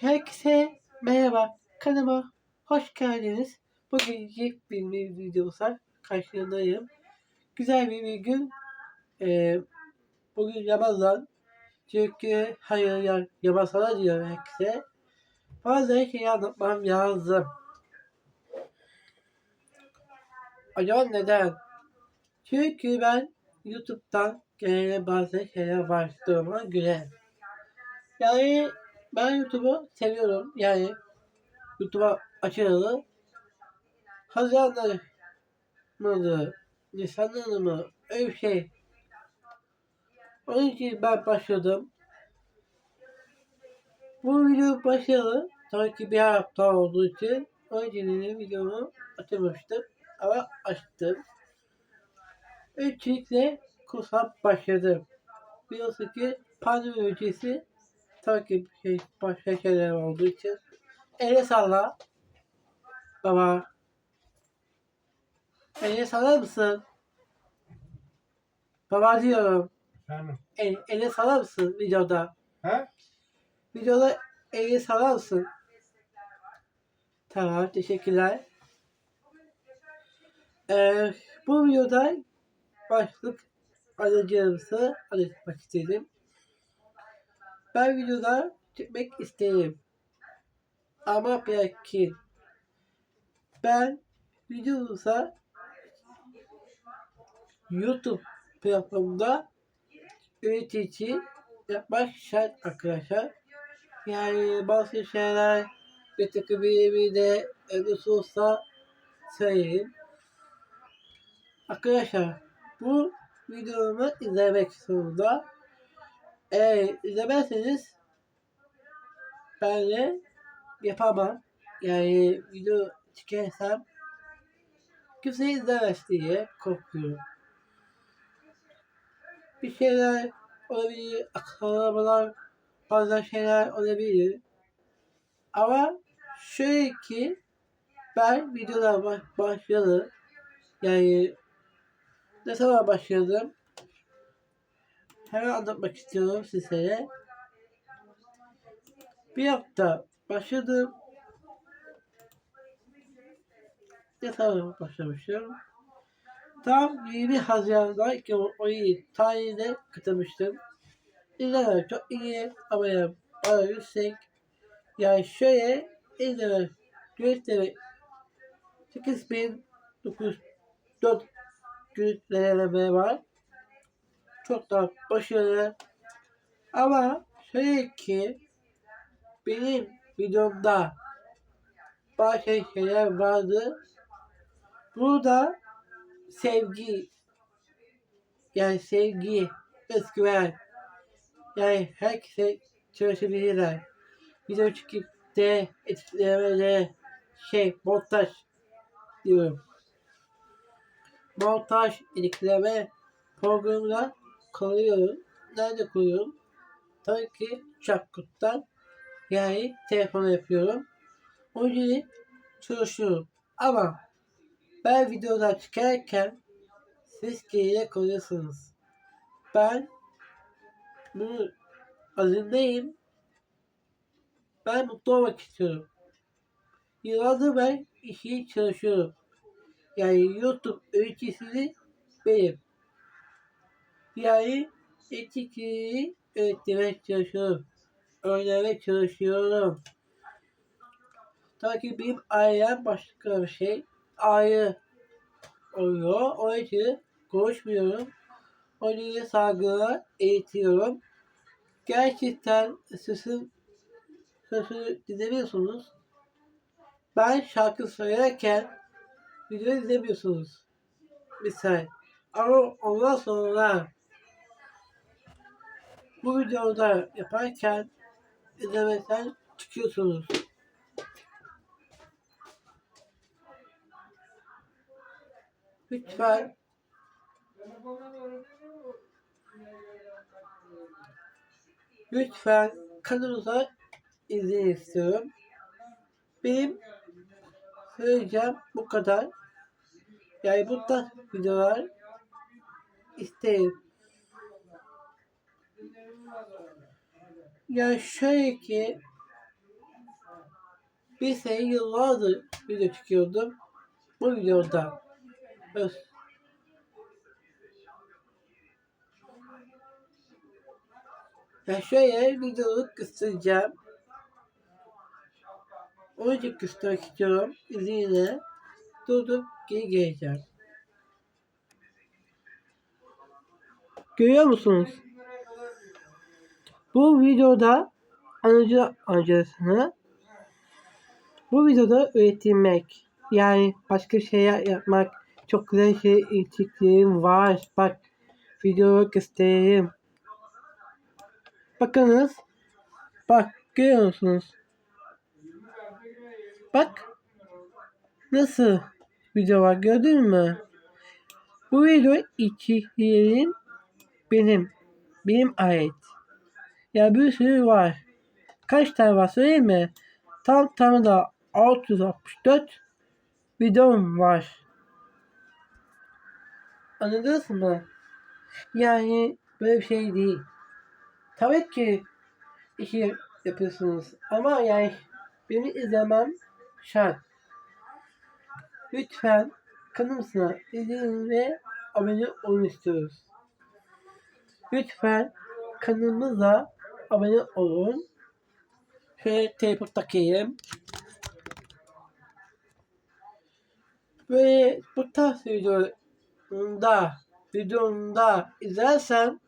Herkese merhaba. Kanalıma hoş geldiniz. Bugün yepyeni bir videosa karşınızdayım. Güzel bir, bir gün. Ee, bugün Ramazan. Çünkü hayır ya, Ramazan'a diyor herkese. Bazı şeyi anlatmam lazım. Acaba neden? Çünkü ben YouTube'dan gelen bazı şeyler başladığıma göre. Yani ben YouTube'u seviyorum. Yani YouTube'a açılalı. Haziran'da mıydı? Nisan'da mı? Öyle bir şey. Onun için ben başladım. Bu video başlayalı. Tabii ki bir hafta olduğu için de videomu açamamıştım. Ama açtım. Öncelikle kursa başladım. Biliyorsun ki pandemi öncesi ki şey, başka şeyler olduğu için ele salla. Baba. Ele sallar mısın? Baba diyorum. Efendim? El, ele sallar mısın videoda? He? Videoda eli sallar mısın? Tamam teşekkürler. Ee, bu videoda başlık alacağımızı anlatmak istedim. Ben videoda çekmek isterim. Ama belki ben videomuza YouTube platformunda üretici yapmak şart arkadaşlar. Yani bazı şeyler bir takım bir de nasıl olsa söyleyeyim. Arkadaşlar bu videomu izlemek zorunda. Eğer izlemezseniz ben de yapamam. Yani video çekersem kimse izlemez diye korkuyorum. Bir şeyler olabilir, aksamalar, bazı şeyler olabilir. Ama şöyle ki ben videolar baş, başladım. Yani ne zaman başladım? Hemen anlatmak istiyorum sizlere. Bir hafta başladım. Zaman başlamıştım? Tam 20 Haziran'da 2017 tarihinde katılmıştım. İzlemeler çok iyi ama ya bana yüksek. Yani şöyle izleme gösteri 8904 görüntülenme var. Çok da başarılı. Ama şöyle ki benim videomda bazı şeyler vardı. Burada sevgi yani sevgi, özgüven yani herkese çalışabilirler. Video çıkıp de etkilemede şey montaj diyorum. Montaj editleme programına koyuyorum. Nerede koyuyorum? Tabii ki Çapkut'tan yani telefona yapıyorum. O yüzden çalışıyorum. Ama ben videodan çıkarken siz geriye koyuyorsunuz. Ben bunu azındayım. Ben mutlu olmak istiyorum. Yıllardır ben işi çalışıyorum. Yani YouTube öğreticisi benim. Yani etikleri öğretmeye çalışıyorum. Öğrenmeye çalışıyorum. Tabii ki benim ailem başka bir şey. Ayrı oluyor. O için konuşmuyorum. O yüzden saygılar eğitiyorum. Gerçekten sesin sesini dinlemiyorsunuz. Ben şarkı söylerken video izlemiyorsunuz. Misal. Ama ondan sonra bu videoda yaparken izlemekten çıkıyorsunuz. Lütfen lütfen kanalımıza izleyin istiyorum. Benim söyleyeceğim bu kadar. Yani bu tarz videolar isterim. Yani şöyle ki bir sene yıllardır video çekiyordum. Bu videoda öz Ya şöyle videoyu kıstıracağım. İçin kıstırmak istiyorum. İzninle durdup geri geleceğim. Görüyor musunuz? Bu videoda anıcı amcasını bu videoda üretilmek yani başka şeyler yapmak çok güzel şey içtiklerim var. Bak videoyu göstereyim. Bakınız. Bak görüyor musunuz? Bak. Nasıl video var gördün mü? Bu video içeriğim benim. Benim ait. Ya bir sürü var. Kaç tane var söyleyeyim mi? Tam tam da 664 videom var. Anladınız mı? Yani böyle bir şey değil. Tabii ki işi yapıyorsunuz ama yani beni izlemem şart. Lütfen kanalımıza izleyin ve abone olun istiyoruz. Lütfen kanalımıza abone olun. Şöyle telefon takayım. Böyle bu tarz videoda videomda izlersen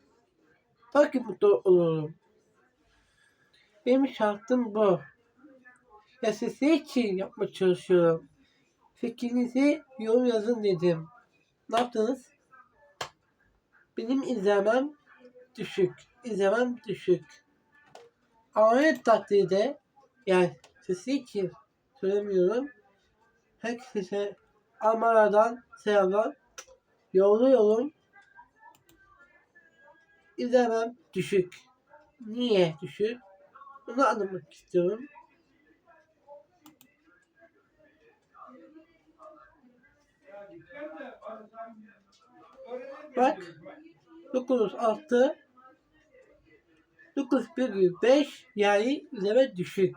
ki mutlu olurum. Benim şartım bu. Ya size için yapmaya çalışıyorum. Fikrinizi yorum yazın dedim. Ne yaptınız? Benim izlemem düşük. İzlemem düşük. Her takdirde yani sesi için söylemiyorum. Herkese Almanya'dan selamlar. Yolluyorum. İzlemem düşük. Niye düşük? Bunu anlamak istiyorum. Bak 9 6 9,5 yani izleme düşük.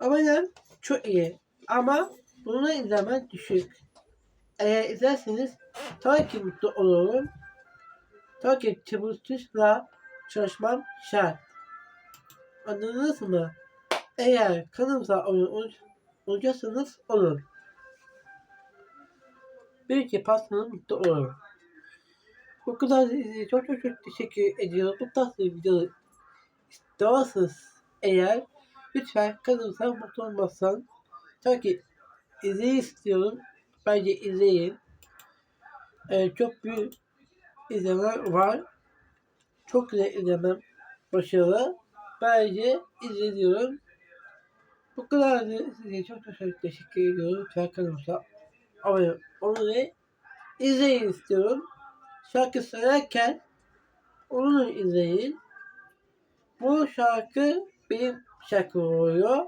Yani çok iyi. Ama bunu izleme düşük. Eğer izlerseniz tabii ki mutlu olurum. Tabii ki çalışmışla çalışmam şart. Anladınız mı? Eğer kanalımıza abone olacaksanız olun. Belki pastanın mutlu olurum. Bu kadar izlediğiniz çok çok çok teşekkür ediyorum. Bu tarz bir video istiyorsanız eğer mutlu olmazsan tabii ki. Bence izleyin. Ee, çok büyük izleme var. Çok güzel izlemem başarılı. Bence izleniyorum. Bu kadar size çok çok teşekkür ediyorum. Lütfen kanalımıza abone olun. Şarkı söylerken onu izleyin. Bu şarkı benim şarkı oluyor.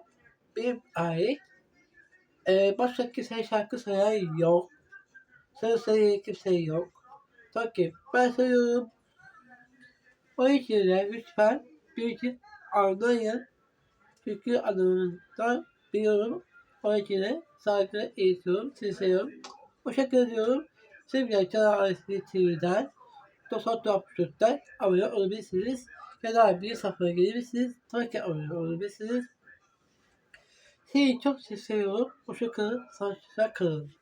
Benim ait. Ee, başka kimse şarkı söyleyen yok. Söz söyleyen kimse yok. Ki ben söylüyorum. O yüzden lütfen bir için anlayın. Çünkü adamından biliyorum. O yüzden saygı eğitiyorum. Sizi seviyorum. Hoşça diyorum. Sevgili Canal Ailesi TV'den 94'ten abone olabilirsiniz. Da bir sayfaya gelebilirsiniz. Ki abone olabilirsiniz. Sizi çok seviyorum. Hoşça kalın. Sağlıcakla kalın.